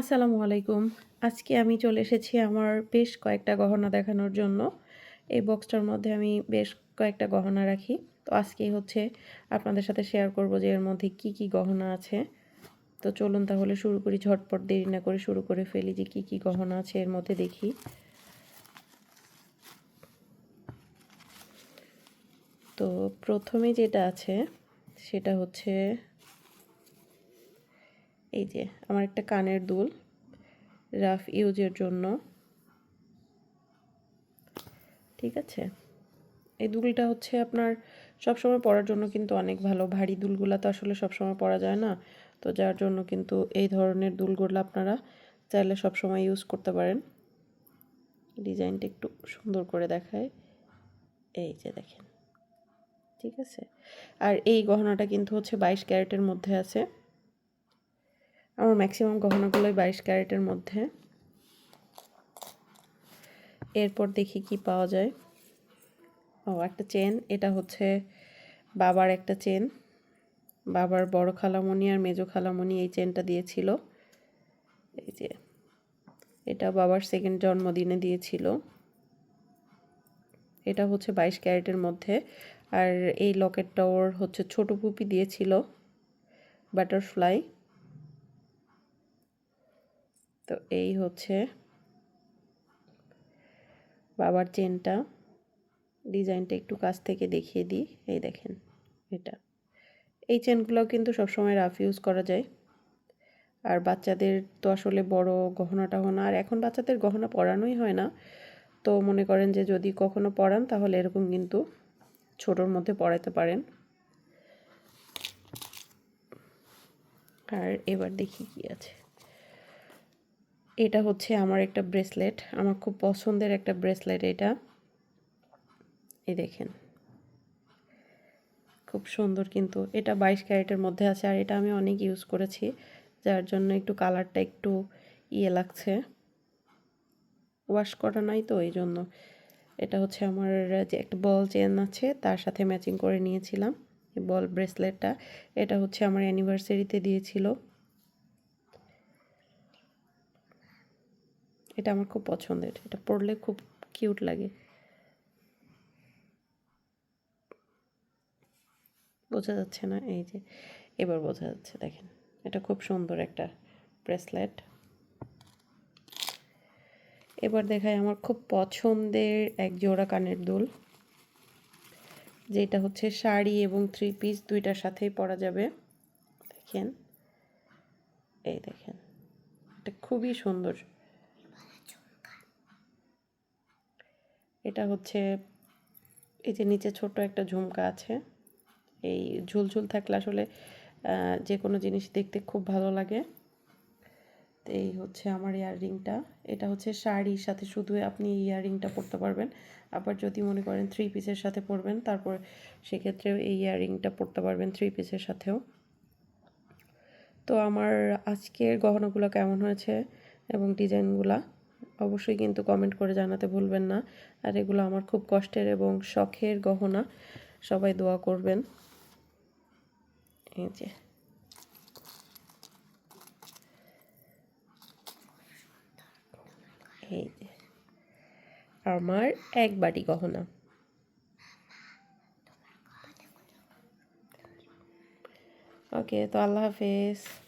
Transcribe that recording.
আসসালামু আলাইকুম। আজকে আমি চলে এসেছি আমার বেশ কয়েকটা গহনা দেখানোর জন্য। এই বক্সটার মধ্যে আমি বেশ কয়েকটা গহনা রাখি। তো আজকেই হচ্ছে আপনাদের সাথে শেয়ার করব যে এর মধ্যে কি কি গহনা আছে। তো চলুন তাহলে শুরু করি, ঝটপট, দেরি না করে শুরু করে ফেলি যে কি কি গহনা আছে এর মধ্যে দেখি। তো প্রথমে যেটা আছে, সেটা হচ্ছে এই যে, আমার একটা কানের দুল, রাফ ইউজের জন্য। ঠিক আছে? এই দুলটা হচ্ছে আপনার সবসময় পরার জন্য কিন্তু অনেক ভালো। ভারী দুলগুলো তো আসলে সবসময় পরা যায় না। তো যার জন্য কিন্তু এই ধরনের দুলগুলো আপনারা চাইলে সবসময় ইউজ করতে পারেন। ডিজাইনটা একটু সুন্দর করে দেখায়। এই যে দেখেন। ঠিক আছে? আর এই গহনাটা কিন্তু হচ্ছে বাইশ ক্যারেটের মধ্যে আছে। আমার ম্যাক্সিমাম গহনাগুলোই বাইশ ক্যারেটের মধ্যে। এরপর দেখি কি পাওয়া যায়। ও, একটা চেন, এটা হচ্ছে বাবার একটা চেন। বাবার বড় খালামণি আর মেজো খালামণি এই চেনটা দিয়েছিল। এই যে, এটা বাবার সেকেন্ড জন্মদিনে দিয়েছিল। এটা হচ্ছে বাইশ ক্যারেটের মধ্যে। আর এই লকেটটা ওর হচ্ছে ছোট পুপি দিয়েছিল। বাটারফ্লাই। তো এই হচ্ছে বাবার চেনটা। ডিজাইনটা একটু কাছ থেকে দেখিয়ে দিই। এই দেখেন, এটা। এই চেনগুলোও কিন্তু সবসময় রাফ ইউজ করা যায়। আর বাচ্চাদের তো আসলে বড় গহনা টহনা, আর এখন বাচ্চাদের গহনা পরানোই হয় না। তো মনে করেন যে যদি কখনো পরান, তাহলে এরকম কিন্তু ছোটোর মধ্যে পরাতে পারেন। আর এবার দেখি কি আছে। এটা হচ্ছে আমার একটা ব্রেসলেট, আমার খুব পছন্দের একটা ব্রেসলেট এটা। এই দেখেন। খুব সুন্দর কিন্তু, এটা বাইশ ক্যারেটের মধ্যে আছে আর এটা আমি অনেক ইউজ করেছি, যার জন্য একটু কালারটা একটু ইয়ে লাগছে। ওয়াশ করা নাই তো, এই জন্য। এটা হচ্ছে আমার যে একটা বল চেন আছে, তার সাথে ম্যাচিং করে নিয়েছিলাম বল ব্রেসলেটটা। এটা হচ্ছে আমার অ্যানিভার্সারিতে দিয়েছিল। এটা আমার খুব পছন্দের। এটা পরলে খুব কিউট লাগে। বোঝা যাচ্ছে না? এই যে, এবার বোঝা যাচ্ছে, দেখেন। এটা খুব সুন্দর একটা ব্রেসলেট। এবার দেখায় আমার খুব পছন্দের এক জোড়া কানের দুল। যেটা হচ্ছে শাড়ি এবং থ্রি পিস দুইটার সাথেই পরা যাবে। দেখেন। এই দেখেন। এটা খুবই সুন্দর। এটা হচ্ছে এই যে নিচে ছোট একটা ঝুমকা আছে। এই ঝুলঝুল থাকলে আসলে যে কোনো জিনিস দেখতে খুব ভালো লাগে। তো এই হচ্ছে আমার ইয়াররিংটা। এটা হচ্ছে শাড়ির সাথে শুধু আপনি ইয়াররিংটা পরতে পারবেন। আবার যদি মনে করেন থ্রি পিসের সাথে পরবেন, তারপর সেক্ষেত্রেও এই ইয়াররিংটা পরতে পারবেন থ্রি পিসের সাথেও। তো আমার আজকের গহনাগুলো কেমন হয়েছে এবং ডিজাইনগুলা অবশ্যই কিন্তু কমেন্ট করে জানাতে ভুলবেন না। আর এগুলো আমার খুব কষ্টের এবং শখের গহনা। সবাই দোয়া করবেন। এই যে। আমার এক বাটি গহনা। ওকে তো আল্লাহ হাফেজ।